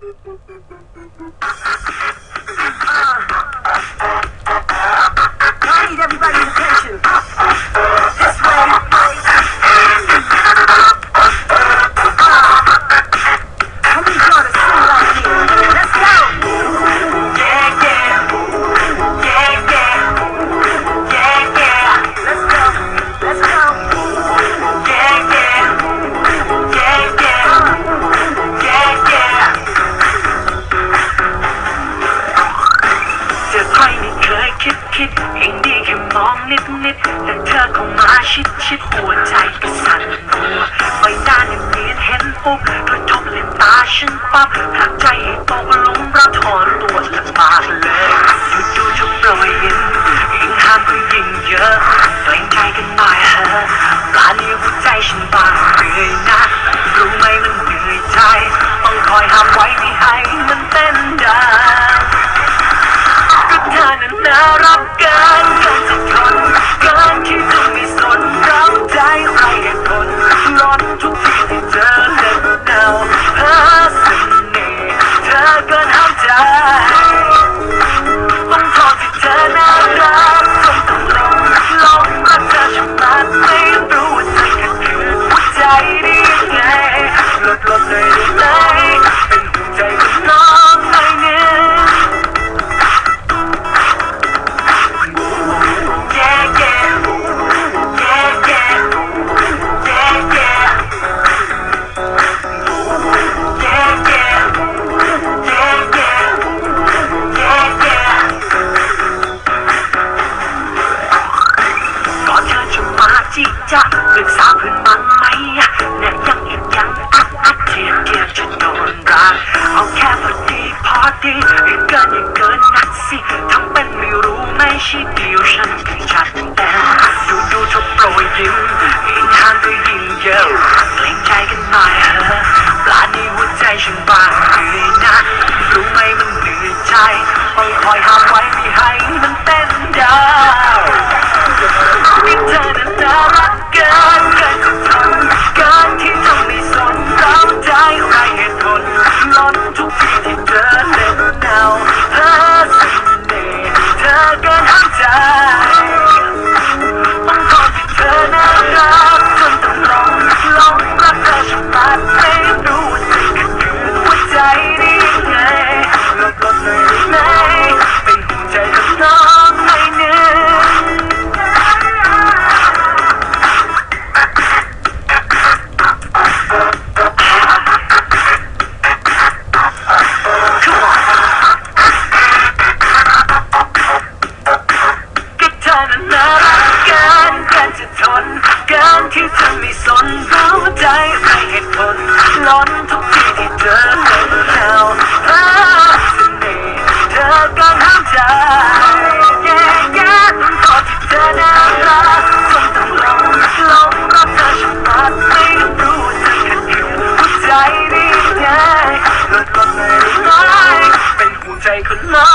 Ha ha! ตาฉันปั๊บหากใจตกหลุมรักถอนตัวลงมาเลยอยู่ดูๆจะโปรยยิ้ม จะปรึกษาเพื่อนบ้างไหมเนี่ยยังอีกยังอัดอัดเทียบเทียบจะโดนรักเอาแค่พอดีพอดีอย่าเกินอย่าเกินนักสิทำเป็นไม่รู้ไม่ใช่เดียวฉันคือชัดแต่ดูดูเธอโปรยยิ้มยิ่งห่างก็ยิ่งเยอะเกรงใจกันหน่อยเถอะ นานนารักเกินเกินจะทนเกินที่จะไม่สนรู้ใจไรเหตุผลล้นทุกทีที่เธอเล่นแล้วเพ้อเสน่ห์เธอก็ห้ามใจแย่แย่ต้องขอที่เธอน่ารักจนต้องลงลงรักเธอฉันมาไม่รู้เธอก็คือหัวใจได้ยังไงลดลดเลยได้เป็นหัวใจคนน้อ